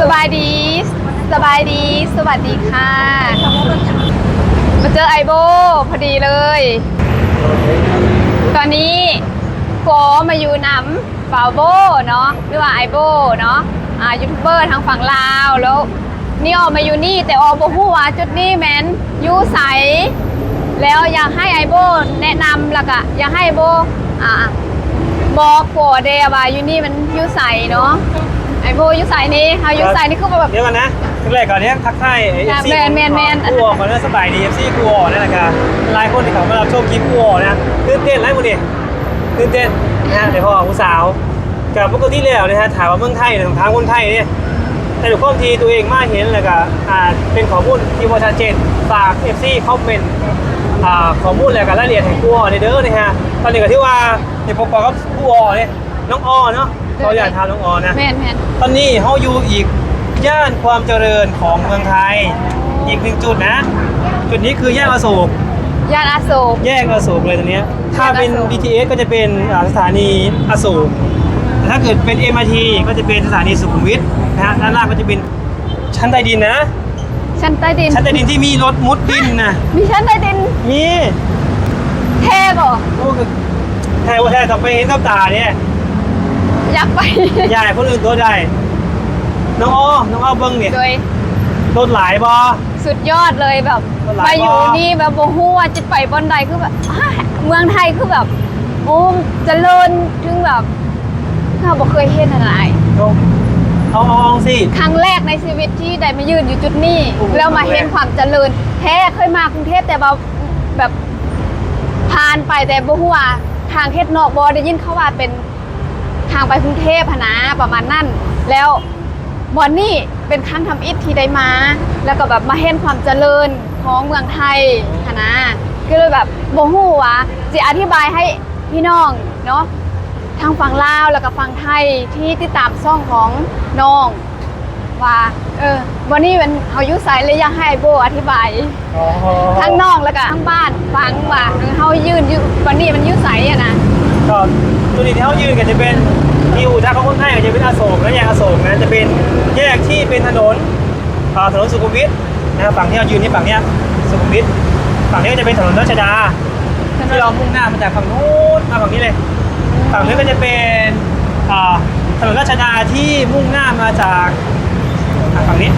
สบายดี สบายดี สวัสดีค่ะ มาเจอไอโบพอดีเลย ตอนนี้โกมาอยู่นำฟาวโบเนาะหรือว่าไอโบเนาะอ่ายูทูบเบอร์ทางฝั่งลาวแล้วนี่ออกมาอยู่นี่แต่ออกบ่ฮู้ว่าจุดนี้แมนยูใส แล้วอยากให้ไอโบแนะนำล้วก็อยากให้ไอโบอ่าบอกโกเดว่าอยู่นี่มันยูใสเนาะ ไอโบอยูใสนี่เขาอยูใสนี่คือแบบ เดี๋ยวก่อนนะทุกแรกก่อนเนี้ยทักทายเอฟค่ะซีแมนแมนแมน กูออกก่อนนะสบายดีเอฟซีกูออกนั่นแหละครับหลายคนที่เขามารับชมคลิปกูออกนะตื่นเต้นไรหมดนี่ตื่นเต้นนะฮะเดี๋ยวพ่อผู้สาวกับปกติแล้วนะฮะถามว่าเมืองไทยเนี่ยของทางคนไทยเนี่ยแต่ทุกข้อทีตัวเองมาเห็นแล้วก็อ่าเป็นข้อมูลที่ว่าชัดเจนฝากเอฟซีคอมเมนต์อ่าข้อมูลแล้วก็รายละเอียดแห่งกูออกในเด้อนะฮะตอนนี้ก็ที่ว่าเดี๋ยวผมบอกกับกูออกเนี่ยน้องออเนาะ เขาอยากถามน้องออนะแมนแมนตอนนี้เขาอยู่อีกย่านความเจริญของเมืองไทย อีกหนึ่งจุดนะ จุดนี้คือแยกอโศกย่านอโศกแยกอโศกเลยตรงเนี้ยถ้าเป็นแยกอโศก BTS ก็จะเป็นอ่าสถานีอโศกแต่ถ้าเกิดเป็น MRT ก็จะเป็นสถานีสุขุมวิทนะฮะด้านล่างก็จะเป็นชั้นใต้ดินนะ ชั้นใต้ดิน ชั้นใต้ดินที่มีรถมุดดินนะมีชั้นใต้ดิน มีเท่บ่โอ้คือแท้ว่าแท้ต้องไปเห็นกับตาเนี่ยอ ยากไปยายคนอื่นตัวใดน้องอ้อน้องอ้อเบิ้งเนี่ยโดยรถหลายบอ สุดยอดเลยแบบหลายมาอยู่บ่นี่แบบโอ้โหว่าจะไปบนใดคือแบบอ้าเมืองไทยคือแบบ โอ้เจริญถึงแบบข้าบอกเคยเห็นอะไรเอาเอาเอาสิ ครั้งแรกในชีวิตที่ได้มายืนอยู่จุดนี้ โอ้โหแล้วมาเห็นครั้งแรก ความเจริญแท้เคยมากรุงเทพแต่ว่าแบบผ่านไปแต่บ่ฮู้ว่าทางเทศนอกบ่ได้ยินเขาว่าเป็น ทางไปกรุงเทพหั้นนะประมาณนั้นแล้วบอนนี่เป็นครั้งทำอิฐที่ได้มา แล้วก็แบบมาเห็นความเจริญของเมืองไทยหั้นนะก็เลยแบบบ่ฮู้ว่าสิอธิบายให้พี่น้องเนาะทางฝั่งลาวแล้วก็ฝั่งไทยที่ติดตามช่องของน้องว่าเออวันนี้เป็นเขาอยุสายเลยอยากให้ไอ้โบอธิบายอ๋อทั้งนอกแล้วก็ทั้งบ้านฟังว่าเออเขายืนอยู่วันนี้มันอยุสายอะนะ ก็ตัวนี้ที่เขายืนกันจะเป็นที่อู่ท่าของคนไทยก็จะเป็นอโศกและแยกอโศกนะจะเป็นแยกที่เป็นถนนถนนสุขุมวิทนะครับฝั่งที่เรายืนที่ฝั่งเนี้ยสุขุมวิทฝั่งนี้ก็จะเป็นถนนรัชดาที่เรามุ่งหน้ามาจากฝั่งนู้นมาฝั่งนี้เลย ฝั่งนี้ก็จะเป็นถนนรัชดาที่มุ่งหน้ามาจากฝั่งนี้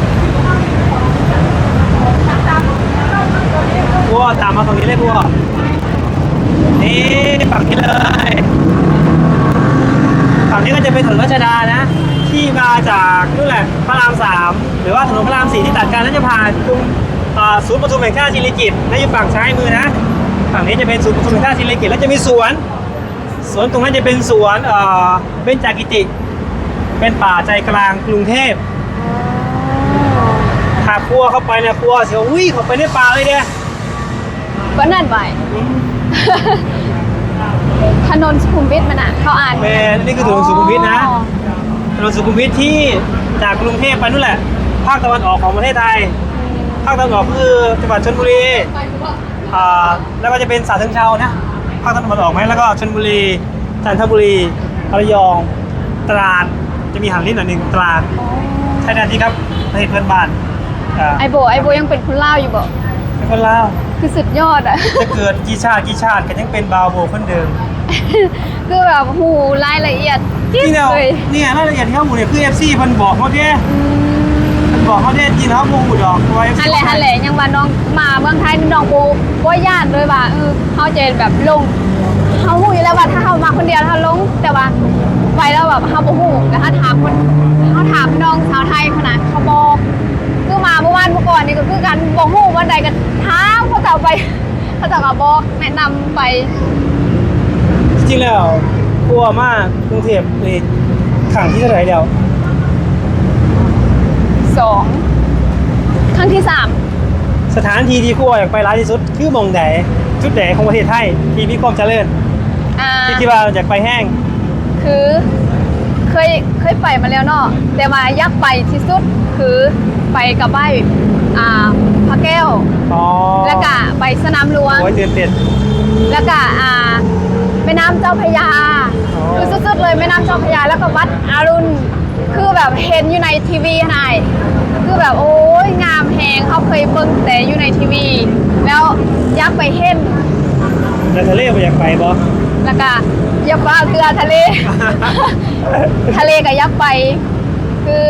พวตามมาฝั่งนี้เลยพวก นี่ฝั่งนี้เลยฝั่งนี้ก็จะเป็นถนนรัชดานะ ที่มาจากนู่นแหละพระรามสามหรือว่าถนนพระรามสี่ที่ตัดกันแล้วจะผ่านตรงศูนย์ประชุมแห่งชาติศิริกิตนั่นอยู่ฝั่งซ้ายมือนะฝั่งนี้จะเป็นศูนย์ประชุมแห่งชาติศิริกิตแล้วจะมีสวน สวนตรงนั้นจะเป็นสวนเบญจกิติ เป็นป่าใจกลางกรุงเทพหากครัวเข้าไปเนี่ยครัวเสียววิ่งเข้าไปในป่าเลยเด้อวันนั้นไหว ถนนสุขุมวิทมันอะ เขาอ่านแมนนี่คือถนนสุขุมวิทนะ ถนนสุขุมวิทที่จากกรุงเทพไปนู่นแหละ ภาคตะวันออกของประเทศไทย ภาคตะวันออกคือจังหวัดชลบุรี อ่า แล้วก็จะเป็นสาเชิงเทรานะ ภาคตะวันออกไหมแล้วก็ชลบุรี จันทบุรี ระยอง ตราด จะมีหางลิ้นหน่อยหนึ่งตราดไทยแลนด์ที่ครับประเทศเพื่อนบ้านอ่าไอโบไอโบยังเป็นคนเล่าวอยู่บ่เป็นคนลาว คือสุดยอดอะ จะเกิดกี่ชาติกี่ชาติก็ยังเป็นบาวโบคนเดิม คือแบบหูรายละเอียดจิ๊บที่เราเลยเนี่ยรายละเอียดที่เขาหมู่เนี่ยคือ FC เพิ่นบอกเขาเด้อืมเพิ่นบอกเขาเด้จริงแล้วบ่ฮู้ดอกว่า FC ฮันแหละฮันแหละยังว่าน้องมาเมืองไทยน้องโบบ่ย่านเลยว่าเออเขาจะแบบลงเขาหูอยู่แล้วว่าถ้าเขามาคนเดียวเขาลงแต่ว่าไปแล้วแบบเขาบ่หูแต่ถ้าถามคนเขาถามพี่น้องชาวไทยขนาดเขาบอกคือ มาเมื่อวานเมื่อก่อนนี่ก็คือกันบ่หูวันใดก็ถามเขาจะเอาไปเขาจะเอาบอกแนะนำไป จริงๆแล้วกลัวมากกรุงเทพนี่ขังที่เท่าไหร่แล้วสองครั้งที่สามสถานที่ที่กลัวอยากไปร้ายที่สุดคือหมองไหนจุดไหนของประเทศไทยที่มีความเจริญอ่าที่คิดว่าอยากไปแห้งคือเคยเคยไปมาแล้วเนาะแต่ว่าอยากไปที่สุดคือไปกับบ้าน อ่าพระแก้ว อ๋อแล้วก็ไปสนามหลวง โอ้ยตื่นเต้นแล้วก็อ่าแม่น้ำเจ้าพระยาอ๋อ คือสุดๆเลยแม่น้ำเจ้าพระยาแล้วก็วัดอารุณคือแบบเห็นอยู่ในทีวีขนาดคือแบบโอ้ยงามแหงเขาเคยเบิ่งแต่อยู่ในทีวี แล้วอยักไปเห็นแล้วทะเลไปอยากไปบ่แล้วก็อยักว่าเรือทะเล ทะเลกับยักษ์ไป คือ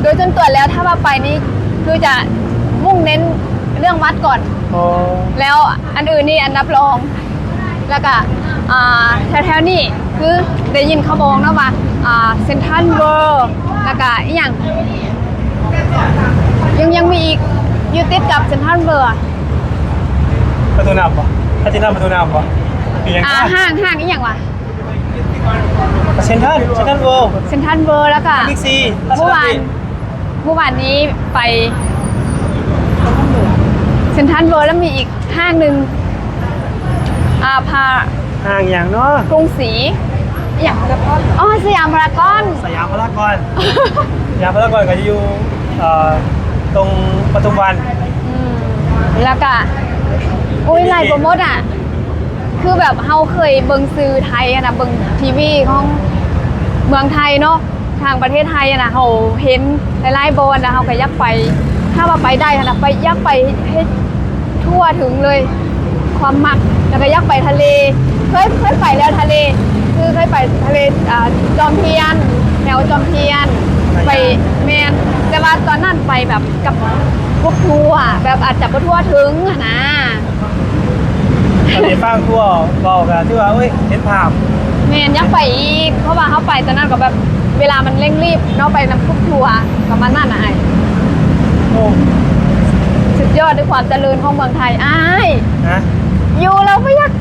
โดยจนตัวจแล้วถ้าว่าไปนี่ คือจะมุ่งเน้นเรื่องวัดก่อน อ๋อแล้วอันอื่นนี่อันนับรอง แล้วก็อ่าแถวๆนี่คือได้ยินเขาบอกนะว่าอ่าเซนทันเวิร์แล้วก็อีกอย่างยังยังมีอีกอยู่ติดกับเซนทันเวิร์ประตูน้ำบ่ถ้าจะน้ำประตูน้ำบ่เป็นยังไงอ่าห้างห้างอีกอย่างวะเซนทรัลเซนทรัลเวิลด์เซนทันเวิร์แล้วก็บิ๊กซีเมื่อวาน เมื่อวานนี้ไปเซนทันเวิร์แล้วมีอีกห้างหนึ่งอ่าพาห่างอย่างเนาะกรุงศรีอหย่างอ๋อสยามพารากอน สยามพารากอนสยามพารากอนก็จะอยู่เอ่อตรงปทุมวันอืมแล้วก็อุ้ยลายโปรโมทอะ คือแบบเฮาเคยเบิงซื้อไทยอะนะเบิงทีวีของเมืองไทยเนาะ ทางประเทศไทยอะนะเฮาเห็นหลายๆโบนนะเฮาก็อยากไป ถ้าว่าไปได้อะนะไปอยากไปให้ทั่วถึงเลย ความมักแล้วก็อยากไปทะเลเคยเคยไปแล้วทะเล คือเคยไปทะเลอ่าจอมเทียนแถวจอมเทียน ไปแมนแต่ว่าตอนนั้นไปแบบกับพวกทัวร์แบบอาจจะบ่ทั่วถึงอะนะตอนนี้ฟังทั่วบอกกันที่ว่าเอ้ยเห็นภาพแมนอยากไปอีกเพราะว่าเขาไปตอนนั้นก็แบบ เวลามันเร่งรีบเนาะไปน้ำพวกทัวร์กับมันนั่นน่ะไอ้โอ้สุดยอดด้วยความเจริญของเมืองไทยอ้ายนะอยู่แล้วไม่อยาก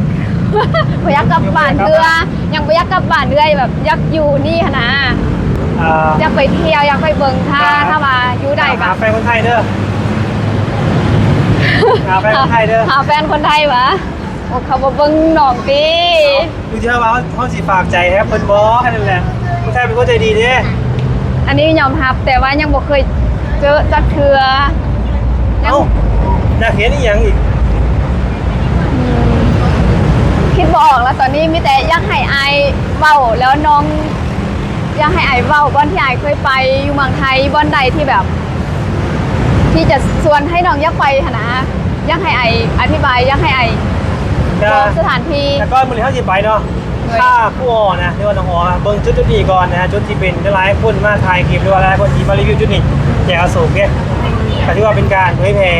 ไม่อยากกลับบ้านเรือยังไม่อยากกลับบ้านเรือแบบอยากอยู่นี่หั้นนะอ่าอยากไปเที่ยวอยากไปเบิ่งท่าครับถ้ามาอยู่ได้หาก็แฟนคนไทยเด้อ หาแฟนคนไทยเด้อ หาแฟนคนไทยวะ โอ้เขาบ่เบิ่งหนองตีดูที่ว่าเขาสิฝากใจให้เพิ่นบ่แค่นั้นแหละคนไทยเป็นคนใจดีเด้อันนี้ยอมรับแต่ว่ายังบ่เคยเจอจักเทือยัเอ้าอยากเห็นอีหยังอีกอืมคิดบ่ออกแล้วตอนนี้มีแต่อยากให้อายเว้าแล้วน้องอยากให้อายเว้าบ่อนที่อายเคยไปอยู่เมืองไทยบ่อนใดที่แบบ ที่จะชวนให้น้องอยากไปหั่นนะอยากให้อายอธิบายอยากให้อาย จะบอกสถานที่แต่ก็มื้อนี้เฮาสิไปเนาะเฮ้ยถ้าผู้ออนะที่ว่าน้องออเบิ่งจุดจุดนี้ก่อนนะฮะจุดที่เป็นหลายคนมาถ่ายคลิปหรือว่าหลายคนที่มารีวิวจุดนี้อยากเอาสูงเนี่ยก็ถือว่าเป็นการเผยแพร่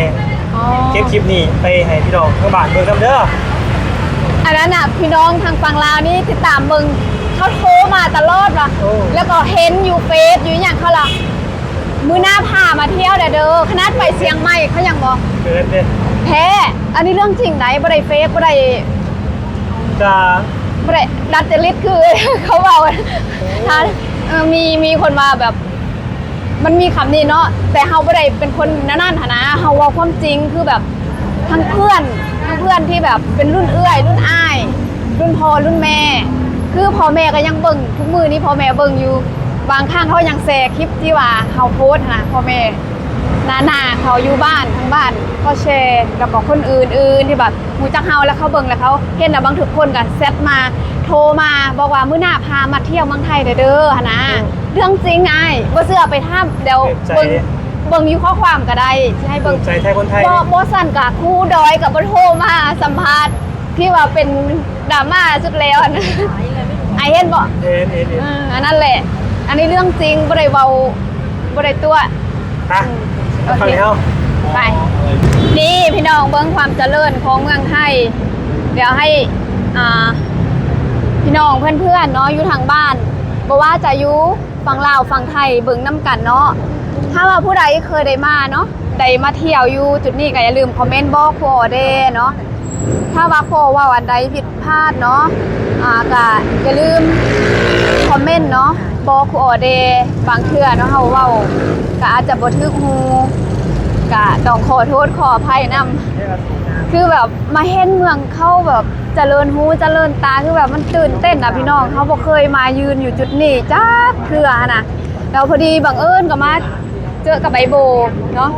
อ๋อเก็บคลิปนี้ไปให้พี่น้องทางบ้านเบิ่งนํเด้ออันนั้นน่ะพี่น้องทางฝั่งลาวนี่ติดตามมึงเขาโทรมาตลอดว่ะโอ้แล้วก็เห็นอยู่เฟซอยู่อย่างเขาล่ะ มือหน้าพามาเที่ยวเด้อเด้อขนาดไปเชียงใหม่เขายังบอกเกินเด้แท้อันนี้เรื่องจริงไหนบ่ได้เฟซบ่ได้จะบ่ได้ดัดจริตคือ เขาเว้าถ้าเออมีมีคนมาแบบ มันมีคำนี้เนาะแต่เฮาบ่ได้เป็นคนนั่นนั่นหนนะเฮาเว้าความจริงคือแบบทั้งเพื่อนทั้งเพื่อนที่แบบเป็นรุ่นเอื้อยรุ่นอ้าย รุ่นพ่อรุ่นแม่ คือพ่อแม่ก็ยังเบิ่งทุกมือนี้พ่อแม่เบิ่งอยู่ บางครั้งเขายังแชร์คลิปที่ว่าเฮาโพสต์นะพ่อแม่นานาเขาอยู่บ้านทั้งบ้าน ก็แชร์กับบอกคนอื่นๆที่แบบหูจักเฮาแล้วเขาเบิ่งแล้วเขาเห็นแล้วบางทุกคนก็แซดมาโทรมาบอกว่ามื้อหน้าพามาเที่ยวเมืองไทยเด้อเด้อหั่นนะเรื่องจริงไอ้บ่เชื่อไปถามเดี๋ยวเบิ่งเบิ่งอยู่ข้อความก็ได้สิให้เบิ่เบิ่งงใจไทยคนไทยบ่บ่สั่นกับครู่ดอยกับบ่โทรมาสัมภาษณ์ที่ว่าเป็นดราม่าสุดแล้วนะไอเห็นบ่เอ็นเอ็นเอ็นเอออันนั้นแหละ อันนี้เรื่องจริงบ่ได้เว้าบ่ได้ตัวฮะโอเคฟังแล้วไป นี่พี่น้องเบิ่งความเจริญของเมืองไทย เดี๋ยวให้อ่าพี่น้องเพื่อนๆเนาะอยู่ทางบ้านบ่ว่าจะอยู่ฝั่งลาวฝั่งไทยเบิ่งน้ำกันเนาะถ้าว่าผู้ใดเคยได้มาเนาะได้มาเที่ยวอยู่จุดนี้ก็อย่าลืมคอมเมนต์บอกครูออเด้เนาะถ้าว่าครูว่าวันใดผิดพลาดเนาะอ่าก็อย่าลืมคอมเมนต์เนาะ บอกครูออเดบางเทื่อเนาะเฮาเว้าก็อาจจะบ่ทึกฮูก็ต้องขอโทษขออภัยนำคือแบบมาเห็นเมืองเข้าแบบเจริญหูเจริญตาคือแบบมันตื่นเต้นนะพี่น้องเขาบอกเคยมายืนอยู่จุดนี้จ้าเถื่อนะแล้วพอดีบังเอิญก็มาเจอกับไอโบเนาะ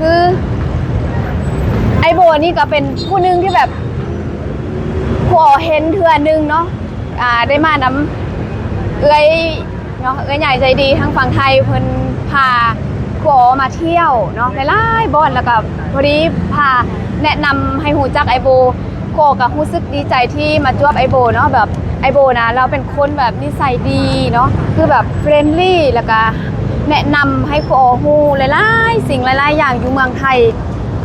คือไอโบนี่ก็เป็นผู้หนึงที่แบบพอเห็นเถื่อหนึงเนาะอ่าได้มาน้ำ เอื้อยเนาะเอื้อยใหญ่ใจดีทั้งฝั่งไทยเพิ่นพาครูอ๋อมาเที่ยวเนาะหลายๆบอนแล้วก็พอดีพาแนะนำให้หูจักไอโบโกกับรู้สึกดีใจที่มาจวบไอโบเนาะแบบไอโบนะเราเป็นคนแบบนิสัยดีเนาะคือแบบเฟรนลี่แล้วก็แนะนำให้ครูอ๋อฮู้หลายๆสิ่งหลายๆ อย่างอยู่เมืองไทย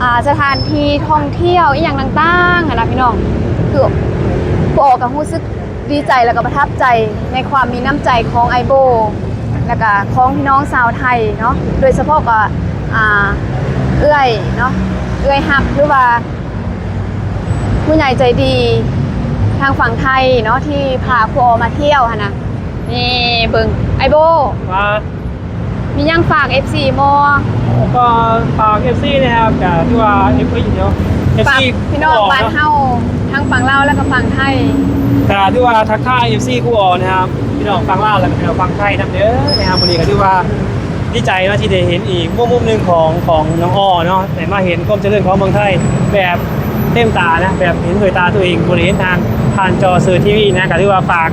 อ่าสถานที่ท่องเที่ยวอีหยังต่างๆอะนะพี่น้องคือโบกับรู้สึก ดีใจแล้วก็ประทับใจในความมีน้ำใจของไอโบแล้วก็ของพี่น้องชาวไทยเนาะโดยเฉพาะก็เอื้อยเนาะเอื้อยหักหรือว่า ผู้ใหญ่ใจดีทางฝั่งไทยเนาะที่พาครูออมาเที่ยวหั่นะนี่เบิงไอโบว่ามียังฝาก FC มอก็ฝากเอฟซีนะครับกับที่ว่าเอฟซีเดียว เอฟฝากซีพี่น้องบ้านเฮาทั้งฝั่งลาวแล้วก็ฝั่งไทยแต่ที่ว่าทักทายเอฟซีคู่ออนะครับพี่น้องฟังเล่าวแล้วก็พี่น้องฟังไทยนำเด้อนะครับวันนี้ก็ที่ว่าดีใจนะที่ได้เห็นอีกมุมมุมหนึ่งของของน้องอ้อเนาะแต่มาเห็นความเจริญของเมืองไทยแบบเต็มตานะแบบเห็นด้วยตาตัวเองบริเห็นทางผ่านจอสื่อทีวีนะก็ที่ว่าฝาก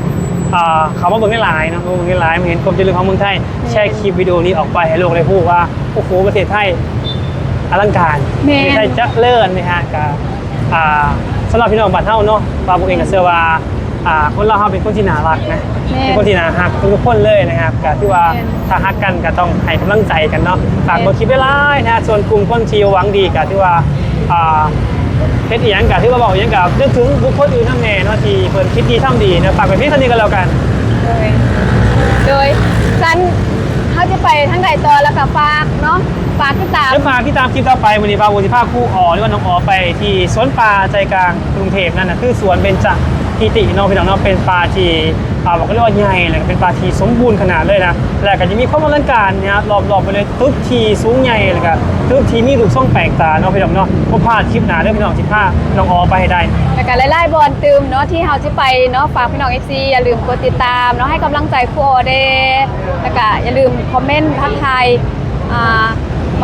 อ่าเขามาเบิ่งได้หลายเนาะมาเบิ่งได้หลายมาเห็นความเจริญของเมืองไทยแชร์คลิปวิดีโอนี้ออกไปให้โลกได้พูดว่าโอ้โหประเทศไทย อลังการแม่นไม่ใช่จะเลิศนะฮะกับอ่าสำหรับพี่น้องบ้านเฮาเนาะปาบุกเองกับเสื้อว่าอ่าคนเราเฮาเป็นคนที่น่ารักนะแม่นเป็นคนที่น่าฮักทุกๆคนเลยนะครับกับที่ว่าแม่น ถ้าฮักกันก็ต้องให้กำลังใจกันเนาะฝากแม่นเบอร์คลิปไว้ไล่นะฮะส่วนกลุ่มคนที่หวังดีกับที่ว่าอ่า เฮ็ดอีหยังกับที่ว่าบอกอีหยังกับนึกถึงบุคคลอื่นทั้งแน่เนาะที่เพิ่นคิดดีทำดีนะฝากไปพี่ท่านนี้กันแล้วกัน โดยโดยฉันเขาจะไปทั้งใดต่อแล้วก็ฝากเนาะ ฝากที่ตาม แล้วมาที่ตามคลิปต่อไปวันนี้ปาวุฒิภาคคู่อ๋อหรือว่าน้องอ๋อไปที่สวนป่าใจกลางกรุงเทพนั่นนะคือสวนเบญจกิติเน้องพี่น้องเนาะเป็นป่าที่อ่าบอกก็เรียกว่าใหญ่เลยเป็นป่าที่สมบูรณ์ขนาดเลยนะแล้วก็จะมีความอลังการนะครับรอบๆไปเลยตึกทีสูงใหญ่เลยก็ตึกทีมีรูปทรงแปลกตาเนาะพี่น้องเนาะก็พลาดคลิปหนาเด้อพี่น้องสิพาน้องอ๋อไปให้ได้ แล้วก็ไล่ๆบอลตืมเนาะที่เฮาจะไปเนาะฝากพี่น้อง FC อย่าลืมกดติดตามเนาะให้กำลังใจครูโอเดแล้วก็อย่าลืมคอมเมนต์ทักทายอ่า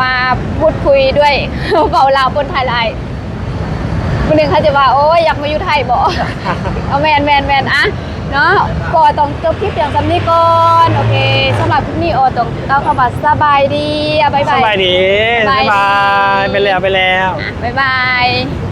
มาพูดคุยด้วยเบาลาวคนไทยไลน์วันหนึ่งเขาจะว่าโอ้ยอยากมาอยู่ไทยบ่เอาแมนแมนแมนอะเนาะก็ต้องจบคลิปอย่างสำนี้ก่อนโอเคสำหรับคลิปนี้โอต้องเอาเข้ามาสบายดีอะบ๊ายสบายบายดีบ๊ายบายไปแล้วไปแล้วอะบ๊ายบาย